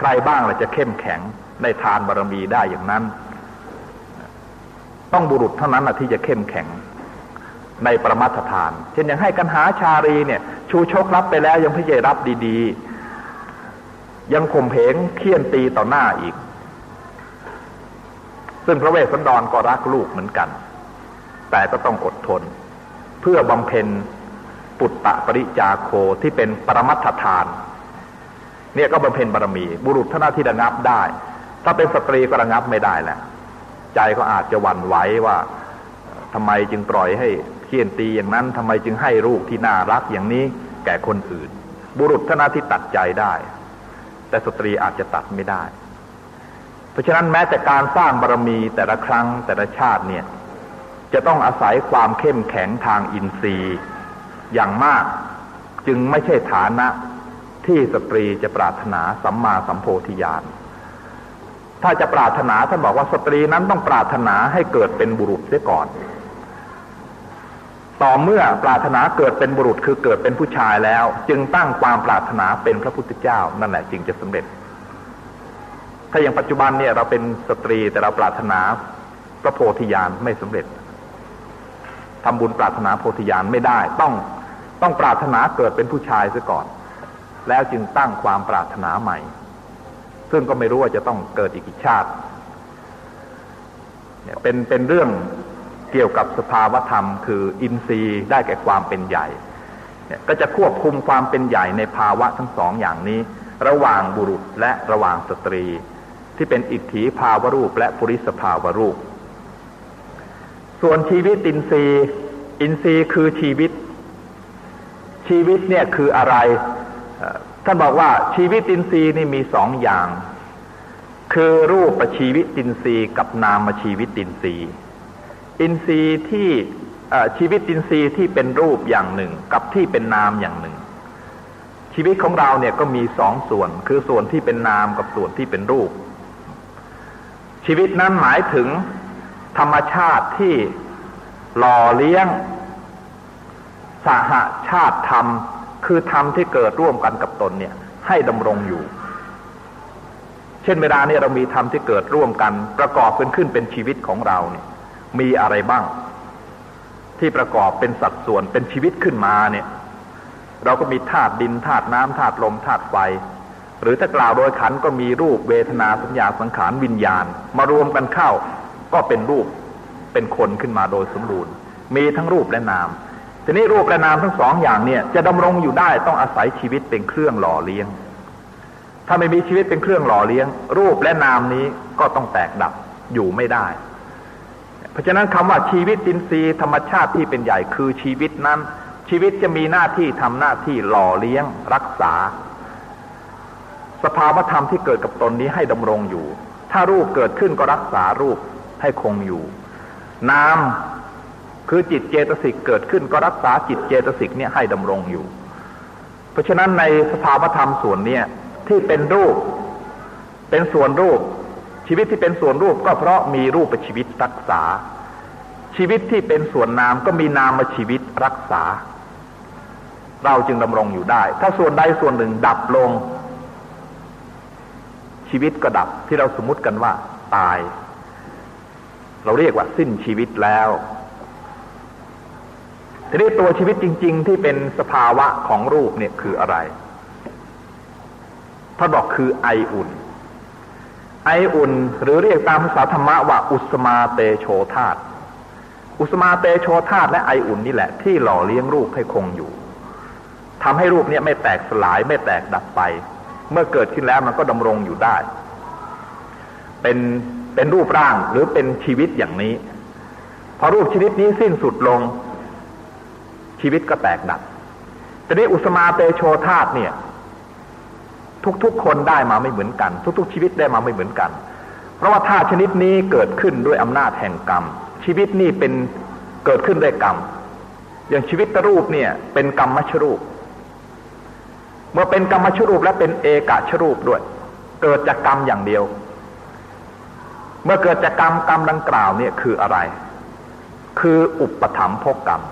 ใครบ้างล่ะจะเข้มแข็งในทานบารมีได้อย่างนั้น ต้องบุรุษเท่านั้นนะที่จะเข้มแข็งในประมัตทาน เช่นอย่างให้กันหาชารีเนี่ย ชูชกรับไปแล้วยังพิจรับดีๆ ยังข่มเพงเคี่ยนตีต่อหน้าอีก ซึ่งพระเวสสันดรก็รักลูกเหมือนกัน แต่ก็ต้องอดทน เพื่อบำเพ็ญปุตตะปริจาโคที่เป็นปรมัตถทาน เนี่ยก็บำเพ็ญบารมี บุรุษท่านาที่ระงับได้ ถ้าเป็นสตรีก็ระงับไม่ได้แหละใจก็อาจจะหวั่นไหวว่าทำไมจึงปล่อยให้เคี่ยนตีอย่างนั้นทำไมจึงให้ลูกที่น่ารักอย่างนี้แก่คนอื่น บุรุษท่านาที่ตัดใจได้ แต่สตรีอาจจะตัดไม่ได้ เพราะฉะนั้นแม้แต่การสร้างบารมีแต่ละครั้งแต่ละชาติเนี่ยจะต้องอาศัยความเข้มแข็งทางอินทรีย์อย่างมาก จึงไม่ใช่ฐานะ ที่สตรีจะปรารถนาสัมมาสัมโพธิญาณ ถ้าจะปรารถนาท่านบอกว่าสตรีนั้นต้องปรารถนาให้เกิดเป็นบุรุษเสียก่อน ต่อเมื่อปรารถนาเกิดเป็นบุรุษคือเกิดเป็นผู้ชายแล้ว จึงตั้งความปรารถนาเป็นพระพุทธเจ้า นั่นแหละจึงจะสำเร็จ ถ้าอย่างปัจจุบันเนี่ยเราเป็นสตรีแต่เราปรารถนาพระโพธิญาณไม่สำเร็จทำบุญปรารถนาโพธิญาณไม่ได้ต้องต้องปรารถนาเกิดเป็นผู้ชายซะก่อน แล้วจึงตั้งความปรารถนาใหม่ ซึ่งก็ไม่รู้ว่าจะต้องเกิดอีกกี่ชาติเนี่ยเป็นเป็นเรื่องเกี่ยวกับสภาวธรรม คืออินทรีย์ได้แก่ความเป็นใหญ่เนี่ยก็จะควบคุมความเป็นใหญ่ในภาวะทั้งสองอย่างนี้ ระหว่างบุรุษและระหว่างสตรี ที่เป็นอิทธิภาวรูปและปุริสภาวรูป ส่วนชีวิตอินทรีย์ อินทรีย์คือชีวิต ชีวิตเนี่ยคืออะไร ท่านบอกว่าชีวิตินทรีย์นี่มีสองอย่าง คือรูปชีวิตินทรีย์กับนามชีวิตินทรีย์ อินทรีย์ที่ชีวิตินทรีย์ที่เป็นรูปอย่างหนึ่ง กับที่เป็นนามอย่างหนึ่ง ชีวิตของเราเนี่ยก็มีสองส่วน คือส่วนที่เป็นนามกับส่วนที่เป็นรูป ชีวิตนั้นหมายถึงธรรมชาติที่หล่อเลี้ยงสหชาติธรรม คือธรรมที่เกิดร่วมกันกับตนเนี่ย ให้ดำรงอยู่ เช่นเวลาเนี่ยเรามีธรรมที่เกิดร่วมกัน ประกอบเป็นขึ้นเป็นชีวิตของเราเนี่ย มีอะไรบ้าง ที่ประกอบเป็นสัดส่วนเป็นชีวิตขึ้นมาเนี่ย เราก็มีธาตุดินธาตุน้ำธาตุลมธาตุไฟหรือถ้ากล่าวโดยขันก็มีรูปเวทนาสัญญาสังขารวิญญาณ มารวมกันเข้าก็เป็นรูปเป็นคนขึ้นมาโดยสมบูรณ์ มีทั้งรูปและนาม ทีนี้รูปและนามทั้งสองอย่างเนี่ย จะดำรงอยู่ได้ต้องอาศัยชีวิตเป็นเครื่องหล่อเลี้ยง ถ้าไม่มีชีวิตเป็นเครื่องหล่อเลี้ยง รูปและนามนี้ก็ต้องแตกดับอยู่ไม่ได้ เพราะฉะนั้นคำว่าชีวิตดินทรีย์ธรรมชาติที่เป็นใหญ่คือชีวิตนั้น ชีวิตจะมีหน้าที่ทำหน้าที่หล่อเลี้ยง รักษา สภาวธรรมที่เกิดกับตนนี้ให้ดำรงอยู่ ถ้ารูปเกิดขึ้นก็รักษารูปให้คงอยู่ นาม คือจิตเจตสิกเกิดขึ้นก็รักษาจิตเจตสิกเนี่ยให้ดำรงอยู่ เพราะฉะนั้นในสภาวธรรมส่วนเนี้ยที่เป็นรูป เป็นส่วนรูป ชีวิตที่เป็นส่วนรูปก็เพราะมีรูปชีวิตรักษา ชีวิตที่เป็นส่วนนามก็มีนามชีวิตรักษา เราจึงดำรงอยู่ได้ ถ้าส่วนใดส่วนหนึ่งดับลง ชีวิตก็ดับที่เราสมมติกันว่า ตาย เราเรียกว่าสิ้นชีวิตแล้ว ทีนี้ตัวชีวิตจริง ๆ ที่เป็นสภาวะของรูปเนี่ยคืออะไรท่านบอกคือไออุ่น ไออุ่นหรือเรียกตามภาษาธรรมะว่าอุสมาเตโชธาตอุสมาเตโชธาตและไออุ่นนี่แหละ ที่หล่อเลี้ยงรูปให้คงอยู่ทำให้รูปเนี้ไม่แตกสลายไม่แตกดับไป เมื่อเกิดขึ้นแล้วมันก็ดำรงอยู่ได้ เป็นเป็นรูปร่างหรือเป็นชีวิตอย่างนี้ พอรูปชีวิตนี้สิ้นสุดลง ชีวิตก็แตกดับแต่นี้อุสมาเตโชธาตเนี่ย ทุกๆคนได้มาไม่เหมือนกัน ทุก ๆ ชีวิตได้มาไม่เหมือนกัน เพราะว่าธาตุชนิดนี้เกิดขึ้นด้วยอำนาจแห่งกรรม ชีวิตนี่เป็นเกิดขึ้นด้วยกรรม อย่างชีวิตตรูปเนี่ย เป็นกรรมมชรูป เมื่อเป็นกรรมมชรูปและเป็นเอกชรูปด้วย เกิดจากกรรมอย่างเดียว เมื่อเกิดจากกรรมกรรมดังกล่าวเนี่ยคืออะไร คืออุปถัมภกกรรม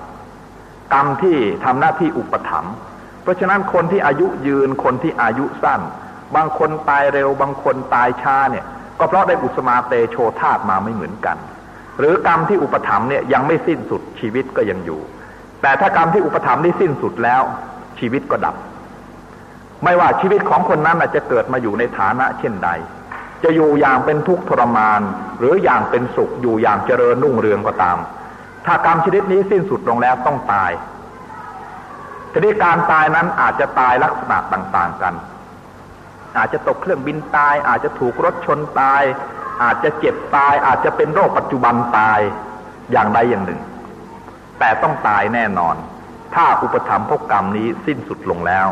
กรรมที่ทำหน้าที่อุปถัมภ์เพราะฉะนั้นคนที่อายุยืนคนที่อายุสั้น บางคนตายเร็ว บางคนตายช้าเนี่ย ก็เพราะได้อุสมาเตโชธาตมาไม่เหมือนกัน หรือกรรมที่อุปถัมภ์เนี่ยยังไม่สิ้นสุดชีวิตก็ยังอยู่ แต่ถ้ากรรมที่อุปถัมภ์นี่สิ้นสุดแล้ว ชีวิตก็ดับ ไม่ว่าชีวิตของคนนั้นอาจะเกิดมาอยู่ในฐานะเช่นใด จะอยู่อย่างเป็นทุกข์ทรมาน หรืออย่างเป็นสุขอยู่อย่างเจริญรุ่งเรืองก็ตาม ถ้ากรรมชนิดนี้สิ้นสุดลงแล้วต้องตายทีนี้การตายนั้นอาจจะตายลักษณะต่างๆกัน อาจจะตกเครื่องบินตาย อาจจะถูกรถชนตาย อาจจะเจ็บตาย อาจจะเป็นโรคปัจจุบันตายอย่างใดอย่างหนึ่ง แต่ต้องตายแน่นอน ถ้าอุปธรรมภกกรรมนี้สิ้นสุดลงแล้ว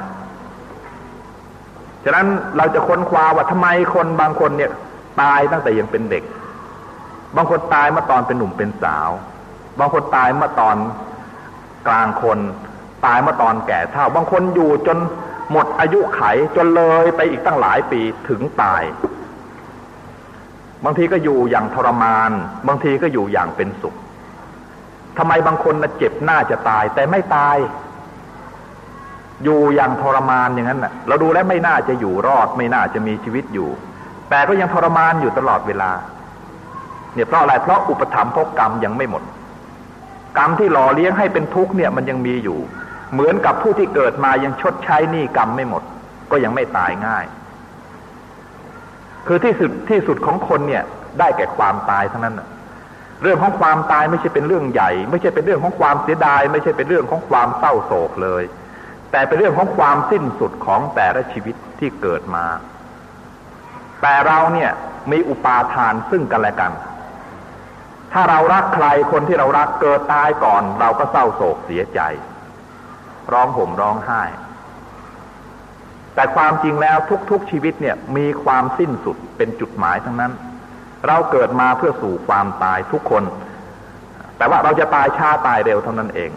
ฉะนั้นเราจะค้นคว้าว่าทำไมคนบางคนเนี่ยตายตั้งแต่ยังเป็นเด็ก บางคนตายมื่อตอนเป็นหนุ่มเป็นสาว บางคนตายเมื่อตอนกลางคน ตายเมื่อตอนแก่เท่า บางคนอยู่จนหมดอายุไขจนเลยไปอีกตั้งหลายปีถึงตาย บางทีก็อยู่อย่างทรมาน บางทีก็อยู่อย่างเป็นสุขทำไมบางคนนะเจ็บหน้าจะตาย แต่ไม่ตาย อยู่อย่างทรมานอย่างนั้นน่ะ เราดูแล้วไม่น่าจะอยู่รอด ไม่น่าจะมีชีวิตอยู่ แต่ก็ยังทรมานอยู่ตลอดเวลา เนี่ยเพราะอะไรเพราะอุปถัมภกกรรมยังไม่หมด กรรมที่หล่อเลี้ยงให้เป็นทุกข์เนี่ยมันยังมีอยู่ เหมือนกับผู้ที่เกิดมายังชดใช้หนี้กรรมไม่หมด ก็ยังไม่ตายง่าย คือที่สุดที่สุดของคนเนี่ย ได้แก่ความตายเท่านั้นเรื่องของความตายไม่ใช่เป็นเรื่องใหญ่ ไม่ใช่เป็นเรื่องของความเสียดาย ไม่ใช่เป็นเรื่องของความเศร้าโศกเลย แต่เป็นเรื่องของความสิ้นสุดของแต่ละชีวิตที่เกิดมา แต่เราเนี่ยมีอุปาทานซึ่งกันและกัน ถ้าเรารักใครคนที่เรารักเกิดตายก่อน เราก็เศร้าโศกเสียใจ ร้องห่มร้องไห้ แต่ความจริงแล้วทุกๆชีวิตเนี่ยมีความสิ้นสุดเป็นจุดหมายทั้งนั้น เราเกิดมาเพื่อสู่ความตายทุกคน แต่ว่าเราจะตายช้าตายเร็วเท่านั้นเอง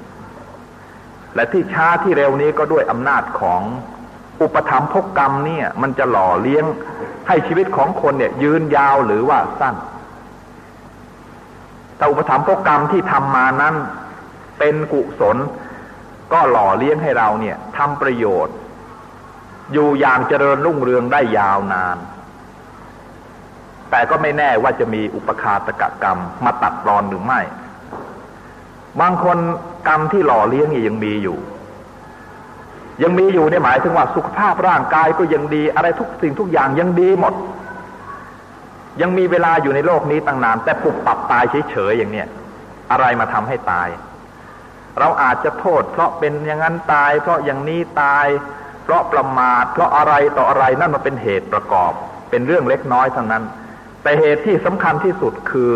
และที่ช้าที่เร็วนี้ก็ด้วยอำนาจของอุปธรรมภกกรรมเนี่ย มันจะหล่อเลี้ยงให้ชีวิตของคนเนี่ยยืนยาวหรือว่าสั้น แต่อุปธรรมภกกรรมที่ทำมานั้น เป็นกุศล ก็หล่อเลี้ยงให้เราเนี่ยทำประโยชน์ อยู่อย่างเจริญรุ่งเรืองได้ยาวนาน แต่ก็ไม่แน่ว่าจะมีอุปคาตกกรรมมาตัดรอนหรือไม่ บางคนกรรมที่หล่อเลี้ยงยังมีอยู่ยังมีอยู่เนี่ยหมายถึงว่าสุขภาพร่างกายก็ยังดี อะไรทุกสิ่งทุกอย่างยังดีหมด ยังมีเวลาอยู่ในโลกนี้ตั้งนาน แต่ปุบปับตายเฉยๆอย่างเนี้ยอะไรมาทำให้ตาย เราอาจจะโทษ เพราะเป็นอย่างนั้นตาย เพราะอย่างนี้ตาย เพราะประมาทเพราะอะไรต่ออะไรนั่นมาเป็นเหตุประกอบ เป็นเรื่องเล็กน้อยเท่านั้น แต่เหตุที่สำคัญที่สุดคือ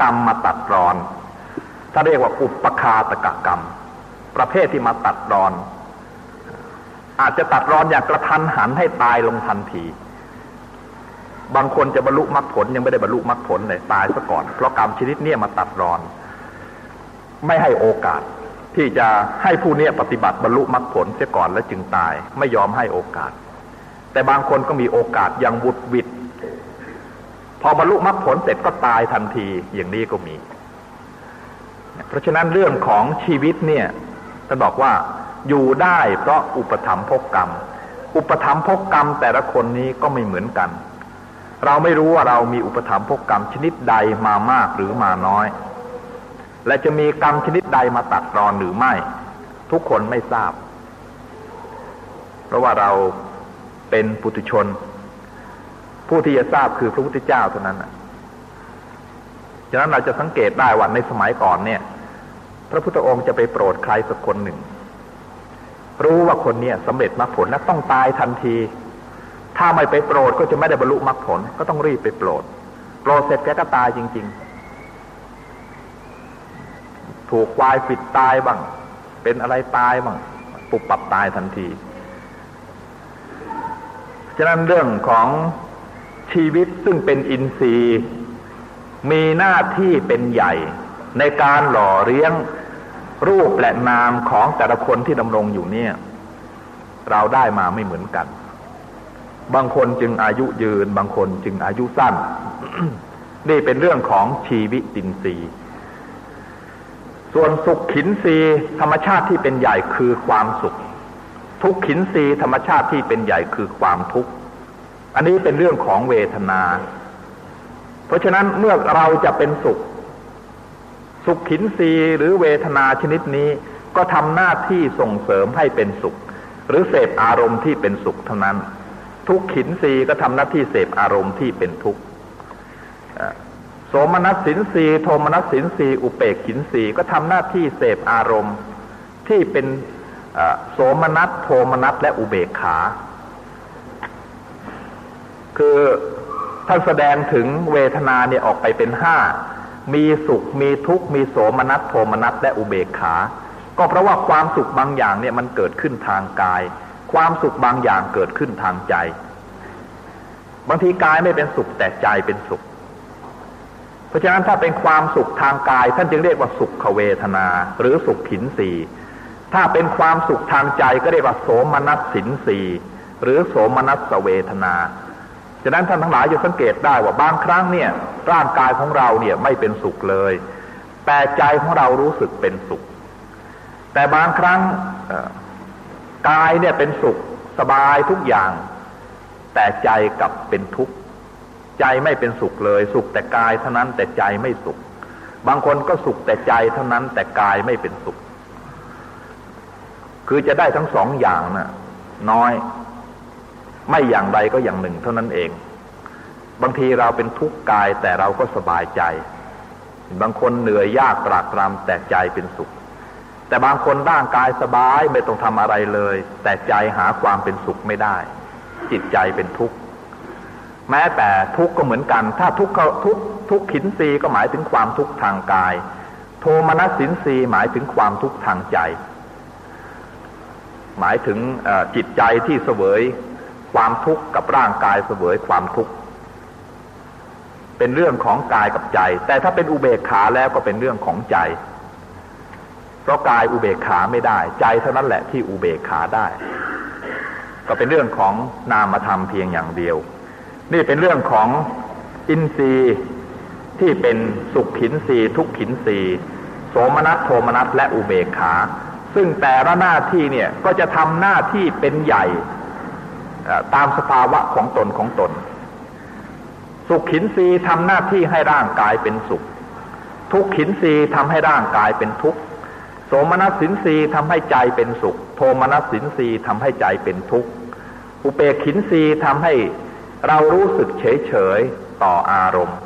กรรมมาตัดรอน ถ้าเรียกว่าอุปคาตกกรรม ประเภทที่มาตัดรอน อาจจะตัดรอนอย่างกระทันหันให้ตายลงทันที บางคนจะบรรลุมรรคผลยังไม่ได้บรรลุมรรคผลเลยตายซะก่อน เพราะกรรมชนิดนี้มาตัดรอน ไม่ให้โอกาส ที่จะให้ผู้นี้ปฏิบัติบรรลุมรรคผลเสียก่อนแล้วจึงตาย ไม่ยอมให้โอกาส แต่บางคนก็มีโอกาสย่างบุดวิดพอบรรลุมรรคผลเสร็จก็ตายทันทีอย่างนี้ก็มี เพราะฉะนั้นเรื่องของชีวิตเนี่ยท่านบอกว่าอยู่ได้เพราะอุปธรรมภกกรรม อุปธรรมภกกรรมแต่ละคนนี้ก็ไม่เหมือนกัน เราไม่รู้ว่าเรามีอุปธรรมภกกรรมชนิดใดมามากหรือมาน้อย และจะมีกรรมชนิดใดมาตัดรอนหรือไม่ ทุกคนไม่ทราบ เพราะว่าเราเป็นปุถุชน ผู้ที่จะทราบคือพระพุทธเจ้าเท่านั้นฉะนั้นเราจะสังเกตได้ว่าในสมัยก่อนเนี่ย พระพุทธองค์จะไปโปรดใครสักคนหนึ่ง รู้ว่าคนเนี่ยสำเร็จมรรคผลและต้องตายทันที ถ้าไม่ไปโปรดก็จะไม่ได้บรรลุมรรคผล ก็ต้องรีบไปโปรด โปรดเสร็จแกก็ตายจริง ๆ ถูกควายปิดตายบ้าง เป็นอะไรตายบ้าง ปุบปับตายทันที ฉะนั้นเรื่องของชีวิตซึ่งเป็นอินทรีย์ มีหน้าที่เป็นใหญ่ ในการหล่อเลี้ยงรูปและนามของแต่ละคนที่ดำรงอยู่เนี่ย เราได้มาไม่เหมือนกัน บางคนจึงอายุยืน บางคนจึงอายุสั้น นี่เป็นเรื่องของชีวิตินทรีย์ส่วนสุขขินรีธรรมชาติที่เป็นใหญ่คือความสุข ทุกขินรีธรรมชาติที่เป็นใหญ่คือความทุกข์อันนี้เป็นเรื่องของเวทนา เพราะฉะนั้นเมื่อเราจะเป็นสุข สุขขินรีหรือเวทนาชนิดนี้ก็ทำหน้าที่ส่งเสริมให้เป็นสุข หรือเสพอารมณ์ที่เป็นสุขเท่านั้น ทุกขินรีก็ทำหน้าที่เสพอารมณ์ที่เป็นทุกข์โสมนัสสินสีโทมนัสสินสีอุเปกขินสีก็ทำหน้าที่เสพอารมณ์ที่เป็นโสมนัสโทมนัสและอุเบกขา คือท่านแสดงถึงเวทนาเนี่ยออกไปเป็นห้ามีสุขมีทุกข์มีโสมนัสโทมนัสและอุเบกขา ก็เพราะว่าความสุขบางอย่างเนี่ยมันเกิดขึ้นทางกาย ความสุขบางอย่างเกิดขึ้นทางใจ บางทีกายไม่เป็นสุขแต่ใจเป็นสุข เพราะฉะนั้นถ้าเป็นความสุขทางกาย ท่านจึงเรียกว่าสุขเวทนา หรือสุขขินสีถ้าเป็นความสุขทางใจก็เรียกว่าโสมนัสสินสีหรือโสมนัสเวทนาฉะนั้นท่านทั้งหลายจะสังเกตได้ว่าบางครั้งเนี่ย ร่างกายของเราเนี่ยไม่เป็นสุขเลย แต่ใจของเรารู้สึกเป็นสุข แต่บางครั้ง กายเนี่ยเป็นสุขสบายทุกอย่าง แต่ใจกลับเป็นทุกข์ใจไม่เป็นสุขเลย สุขแต่กายเท่านั้นแต่ใจไม่สุข บางคนก็สุขแต่ใจเท่านั้นแต่กายไม่เป็นสุข คือจะได้ทั้งสองอย่างนะ่ะ น้อย ไม่อย่างใดก็อย่างหนึ่ง เท่านั้นเอง บางทีเราเป็นทุกข์กายแต่เราก็สบายใจ บางคนเหนื่อยยากตรากตรำแต่ใจเป็นสุข แต่บางคนร่างกายสบายไม่ต้องทำอะไรเลย แต่ใจหาความเป็นสุขไม่ได้ จิตใจเป็นทุกข์แม้แต่ทุกข์ก็เหมือนกัน ถ้าทุกข์ทุกทุกขินรีก็หมายถึงความทุกข์ทางกาย โทมนัสสินรีหมายถึงความทุกข์ทางใจ หมายถึงจิตใจที่เสวยความทุกข์กับร่างกายเสวยความทุกข์เป็นเรื่องของกายกับใจ แต่ถ้าเป็นอุเบกขาแล้วก็เป็นเรื่องของใจ เพราะกายอุเบกขาไม่ได้ ใจเท่านั้นแหละที่อุเบกขาได้ ก็เป็นเรื่องของนามธรรมเพียงอย่างเดียว นี่เป็นเรื่องของอินทรีย์ที่เป็นสุขขินทรีย์ทุกขินทรีย์โสมนัสโทมนัสและอุเบกขา ซึ่งแต่ละหน้าที่เนี่ยก็จะทำหน้าที่เป็นใหญ่ตามสภาวะของตนของตน สุขขินรีทำหน้าที่ให้ร่างกายเป็นสุข ทุกขินรีทำให้ร่างกายเป็นทุกข์ สมนัสสินรีทำให้ใจเป็นสุข โทมนัสสินรีทำให้ใจเป็นทุกข์ อุเปกขินรีทำให้เรารู้สึกเฉยเฉยต่ออารมณ์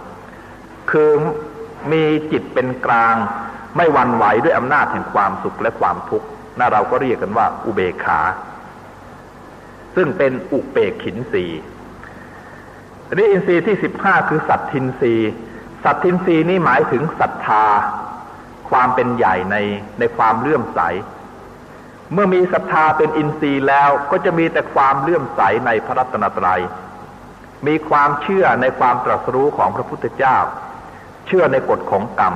คือมีจิตเป็นกลาง ไม่วันไหวด้วยอำนาจแห่งความสุขและความทุกข์น่าเราก็เรียกกันว่าอุเบกขา ซึ่งเป็นอุเปกขินสีอันนี้อินทรีย์ที่สิบห้าคือสัตทินรีสัตทินรีนี่หมายถึงศรัทธา ความเป็นใหญ่ในในความเลื่อมใส เมื่อมีศรัทธาเป็นอินทรีย์แล้วก็จะมีแต่ความเลื่อมใสในพระรัตนตรยัย มีความเชื่อในความตรัสรู้ของพระพุทธเจ้า เชื่อในกฎของกรรม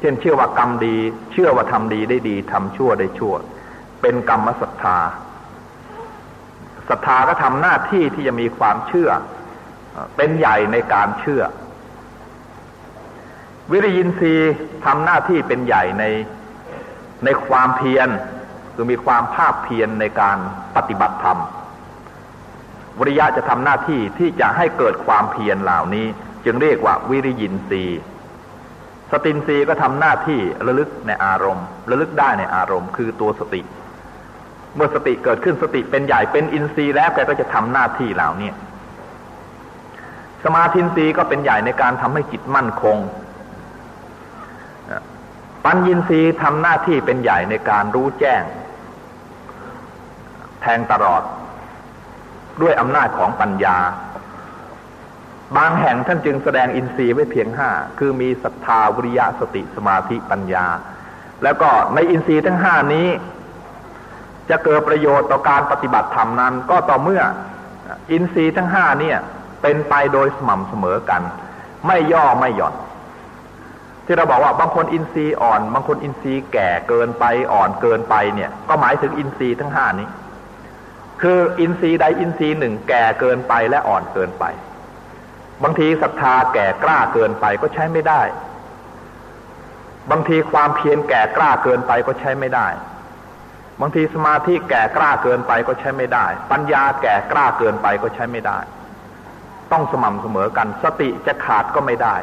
เช่นเชื่อว่ากรรมดี เชื่อว่าทำดีได้ดีทำชั่วได้ชั่ว เป็นกรรมศรัทธาศรัทธาก็ทำหน้าที่ที่จะมีความเชื่อ เป็นใหญ่ในการเชื่อ วิริยินทรีย์ทำหน้าที่เป็นใหญ่ในในความเพียรคือมีความภาคเพียรในการปฏิบัติธรรม วิริยะจะทำหน้าที่ที่จะให้เกิดความเพียรเหล่านี้ จึงเรียกว่าวิริยินทรีย์สตินทรีก็ทำหน้าที่ระลึกในอารมณ์ ระลึกได้ในอารมณ์ คือตัวสติ เมื่อสติเกิดขึ้นสติเป็นใหญ่เป็นอินทรีย์แล้วแกก็จะทำหน้าที่เหล่านี้สมาธินทรีย์ก็เป็นใหญ่ในการทำให้จิตมั่นคง ปัญญินทรีย์ทำหน้าที่เป็นใหญ่ในการรู้แจ้ง แทงตลอด ด้วยอำนาจของปัญญา บางแห่งท่านจึงแสดงอินทรีย์ไว้เพียงห้าคือมีศรัทธาวิริยะสติสมาธิปัญญา แล้วก็ในอินทรีย์ทั้งห้านี้ จะเกิดประโยชน์ต่อการปฏิบัติธรรมนั้น ก็ต่อเมื่ออินทรีย์ทั้งห้าเนี่ย เป็นไปโดยสม่ำเสมอกัน ไม่ย่อไม่หย่อน ที่เราบอกว่าบางคนอินทรีย์อ่อน บางคนอินทรีย์แก่เกินไปอ่อนเกินไปเนี่ย ก็หมายถึงอินทรีย์ทั้งห้านี้ คืออินทรีย์ใดอินทรีย์หนึ่งแก่เกินไปและอ่อนเกินไป บางทีศรัทธาแก่กล้าเกินไปก็ใช้ไม่ได้ บางทีความเพียรแก่กล้าเกินไปก็ใช้ไม่ได้ บางทีสมาธิแก่กล้าเกินไปก็ใช้ไม่ได้ ปัญญาแก่กล้าเกินไปก็ใช้ไม่ได้ ต้องสม่ำเสมอกัน สติจะขาดก็ไม่ได้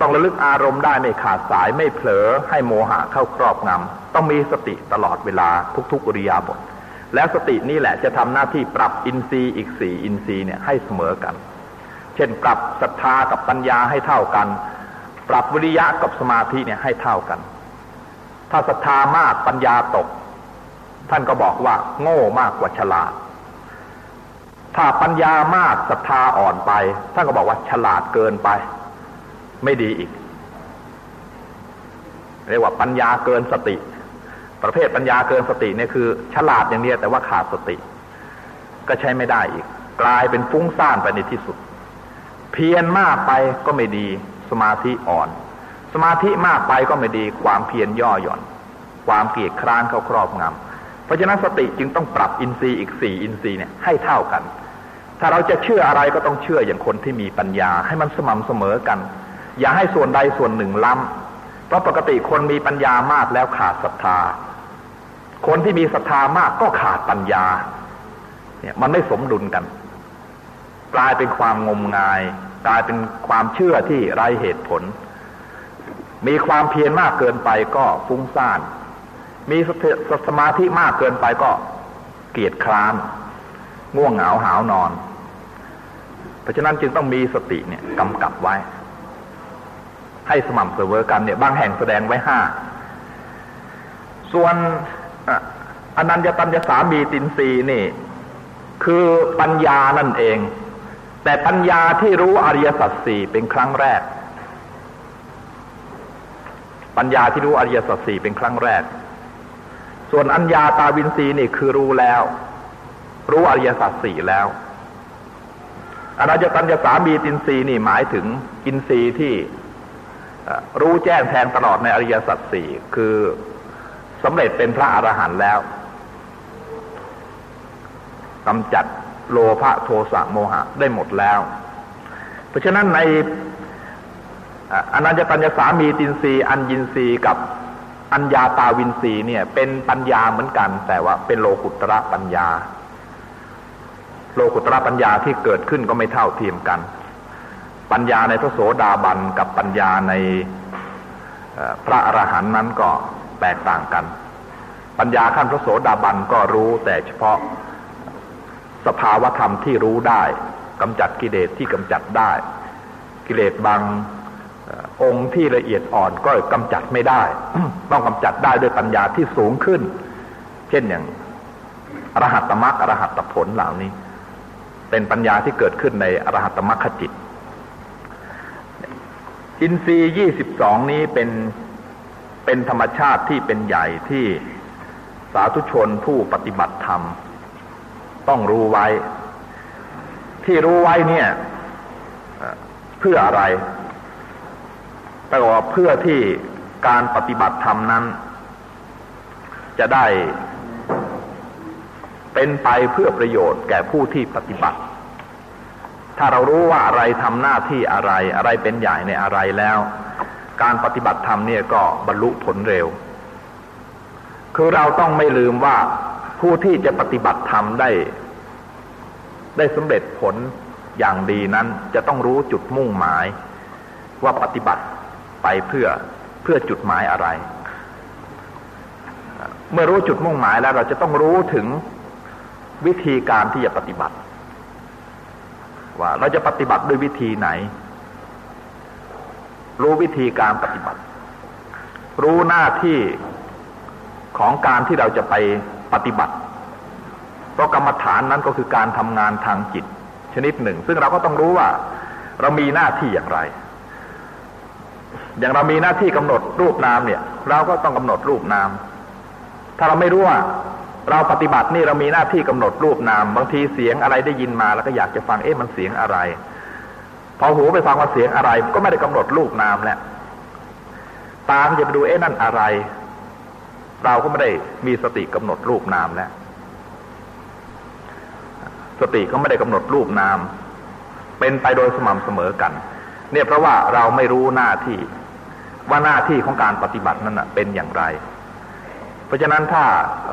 ต้องระลึกอารมณ์ได้ไม่ขาดสายไม่เผลอให้โมหะเข้าครอบงำต้องมีสติตลอดเวลาทุกๆอุริยาบทแล้วสตินี่แหละจะทำหน้าที่ปรับอินทรีย์อีกสี่อินทรีย์เนี่ยให้เสมอกัน เช่นปรับศรัทธากับปัญญาให้เท่ากัน ปรับวิริยะกับสมาธิเนี่ยให้เท่ากัน ถ้าศรัทธามากปัญญาตก ท่านก็บอกว่า โง่มากกว่าฉลาด ถ้าปัญญามากศรัทธาอ่อนไป ท่านก็บอกว่าฉลาดเกินไป ไม่ดีอีก เรียกว่าปัญญาเกินสติ ประเภทปัญญาเกินสติเนี่ยคือ ฉลาดอย่างเดียวแต่ว่าขาดสติ ก็ใช้ไม่ได้อีก กลายเป็นฟุ้งซ่านไปในที่สุด เพียรมากไปก็ไม่ดี สมาธิอ่อน สมาธิมากไปก็ไม่ดี ความเพียรย่อหย่อน ความเกียดคร้านเข้าครอบงำเพราะฉะนั้นสติจึงต้องปรับอินทรีย์อีกสี่อินทรีย์เนี่ยให้เท่ากันถ้าเราจะเชื่ออะไรก็ต้องเชื่ออย่างคนที่มีปัญญา ให้มันสม่ำเสมอกัน อย่าให้ส่วนใดส่วนหนึ่งล้ำเพราะปกติคนมีปัญญามากแล้วขาดศรัทธา คนที่มีศรัทธามากก็ขาดปัญญา เนี่ยมันไม่สมดุลกัน กลายเป็นความงมงาย กลายเป็นความเชื่อที่ไร้เหตุผล มีความเพียรมากเกินไปก็ฟุ้งซ่าน มีสสมาธิมากเกินไปก็เกียจคร้าน ง่วงเหงาหาวนอน เพราะฉะนั้นจึงต้องมีสติเนี่ยกำกับไว้ ให้สม่ำเสมอกันเนี่ยบางแห่งแสดงไว้ห้าส่วนอนัญญตัญญสามีตินรีนี่ คือปัญญานั่นเอง แต่ปัญญาที่รู้อริยสัจสี่เป็นครั้งแรก ปัญญาที่รู้อริยสัจสี่เป็นครั้งแรก ส่วนอัญญาตาวินรีนี่คือรู้แล้ว รู้อริยสัจสี่แล้วอนัญญตัญญสามีตินรีนี่หมายถึงอินทรีย์ที่ รู้แจ้งแทงตลอดในอริยสัจสี่คือสำเร็จเป็นพระอรหันต์แล้วกำจัดโลภะโทสะโมหะได้หมดแล้ว เพราะฉะนั้นในอนัญญปัญญาสามีตินรีอัญญินรีกับอัญญาตาวินรีเนี่ย เป็นปัญญาเหมือนกัน แต่ว่าเป็นโลกุตระปัญญา โลกุตระปัญญาที่เกิดขึ้นก็ไม่เท่าเทียมกัน ปัญญาในพระโสดาบันกับปัญญาในพระอรหันต์นั้นก็แตกต่างกัน ปัญญาขั้นพระโสดาบันก็รู้แต่เฉพาะสภาวธรรมที่รู้ได้กำจัดกิเลสที่กำจัดได้ กิเลสบางองค์ที่ละเอียดอ่อนก็กำจัดไม่ได้ ต้องกำจัดได้ด้วยปัญญาที่สูงขึ้น เช่นอย่างอรหัตตมรรคอรหัตตผลเหล่านี้ เป็นปัญญาที่เกิดขึ้นในอรหัตตมรรคจิต อินทรีย์ยี่สิบสองนี้เป็นเป็นธรรมชาติที่เป็นใหญ่ที่สาธุชนผู้ปฏิบัติธรรม ต้องรู้ไว้ ที่รู้ไว้เนี่ยเพื่ออะไรแปลว่าเพื่อที่การปฏิบัติธรรมนั้น จะได้เป็นไปเพื่อประโยชน์แก่ผู้ที่ปฏิบัติ ถ้าเรารู้ว่าอะไรทำหน้าที่อะไร อะไรเป็นใหญ่ในอะไรแล้ว การปฏิบัติธรรมเนี่ยก็บรรลุผลเร็ว คือเราต้องไม่ลืมว่าผู้ที่จะปฏิบัติธรรมได้ ได้สำเร็จผลอย่างดีนั้น จะต้องรู้จุดมุ่งหมาย ว่าปฏิบัติไปเพื่อเพื่อจุดหมายอะไร เมื่อรู้จุดมุ่งหมายแล้วเราจะต้องรู้ถึงวิธีการที่จะปฏิบัติ ว่าเราจะปฏิบัติด้วยวิธีไหน รู้วิธีการปฏิบัติ รู้หน้าที่ของการที่เราจะไปปฏิบัติ เพราะกรรมฐานนั้นก็คือการทำงานทางจิต ชนิดหนึ่ง ซึ่งเราก็ต้องรู้ว่า เรามีหน้าที่อย่างไร อย่างเรามีหน้าที่กำหนดรูปนามเนี่ย เราก็ต้องกำหนดรูปนาม ถ้าเราไม่รู้ว่า เราปฏิบัตินี่เรามีหน้าที่กำหนดรูปนาม บางทีเสียงอะไรได้ยินมาแล้วก็อยากจะฟังเอ๊ะมันเสียงอะไร พอหูไปฟังว่าเสียงอะไร ก็ไม่ได้กำหนดรูปนามแหล้วตามจะไปดูเอ๊ะนั่นอะไร เราก็ไม่ได้มีสติกำหนดรูปนามแล้วสติก็ไม่ได้กำหนดรูปนาม เป็นไปโดยสม่ำเสมอกัน เนี่ยเพราะว่าเราไม่รู้หน้าที่ว่าหน้าที่ของการปฏิบัตินั้นเป็นอย่างไร เพราะฉะนั้นถ้า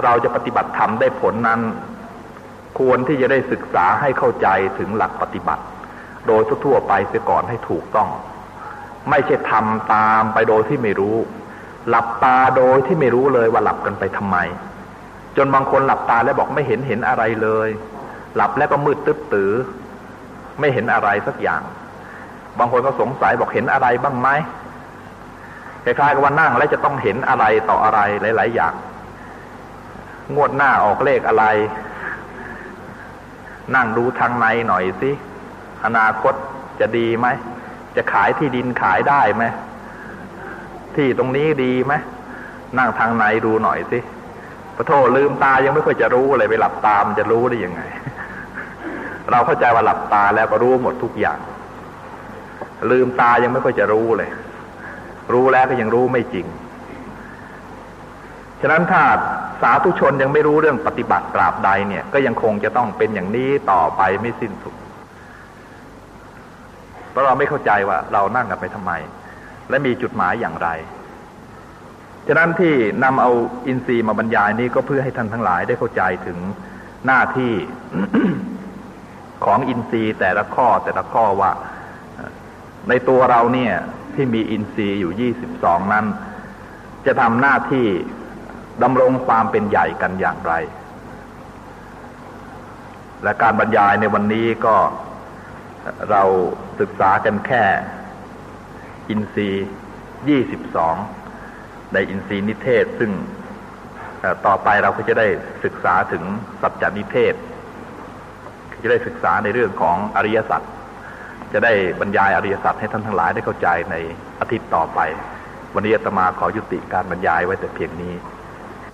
เราจะปฏิบัติธรรมได้ผลนั้น ควรที่จะได้ศึกษาให้เข้าใจถึงหลักปฏิบัติ โดยทั่วไปเสียก่อนให้ถูกต้อง ไม่ใช่ทำตามไปโดยที่ไม่รู้ หลับตาโดยที่ไม่รู้เลยว่าหลับกันไปทำไม จนบางคนหลับตาแล้วบอกไม่เห็นเห็นอะไรเลย หลับแล้วก็มืดตึ๊บตื้อไม่เห็นอะไรสักอย่าง บางคนก็สงสัยบอกเห็นอะไรบ้างไหม คล้ายๆกับว่านั่งแล้วจะต้องเห็นอะไรต่ออะไรหลาย ๆ อย่าง งวดหน้าออกเลขอะไร นั่งดูทางในหน่อยสิอนาคตจะดีไหม จะขายที่ดินขายได้ไหม ที่ตรงนี้ดีไหม นั่งทางในดูหน่อยสิพระโทษลืมตายังไม่ค่อยจะรู้เลยไปหลับตามจะรู้ได้ยังไง เราเข้าใจว่าหลับตาแล้วก็รู้หมดทุกอย่าง ลืมตายังไม่ค่อยจะรู้เลย รู้แล้วก็ยังรู้ไม่จริง ฉะนั้นถ้าสาธุชนยังไม่รู้เรื่องปฏิบัติตราบใดเนี่ย ก็ยังคงจะต้องเป็นอย่างนี้ต่อไปไม่สิ้นสุด เพราะเราไม่เข้าใจว่าเรานั่งกันไปทำไม และมีจุดหมายอย่างไร ฉะนั้นที่นำเอาอินทรีย์มาบรรยายนี้ก็เพื่อให้ท่านทั้งหลายได้เข้าใจถึงหน้าที่ของอินทรีย์แต่ละข้อแต่ละข้อว่า ในตัวเราเนี่ย ที่มีอินทรีย์อยู่ยี่สิบสองนั้น จะทำหน้าที่ดำรงความเป็นใหญ่กันอย่างไร และการบรรยายในวันนี้ก็เราศึกษากันแค่อินทรีย์ยี่สิบสองในอินทรีย์นิเทศ ซึ่งต่อไปเราก็จะได้ศึกษาถึงสัจจนิเทศ จะได้ศึกษาในเรื่องของอริยสัจ จะได้บรรยายอริยสัจให้ท่านทั้งหลายได้เข้าใจในอาทิตย์ต่อไป วันนี้อาตมาขอยุติการบรรยายไว้แต่เพียงนี้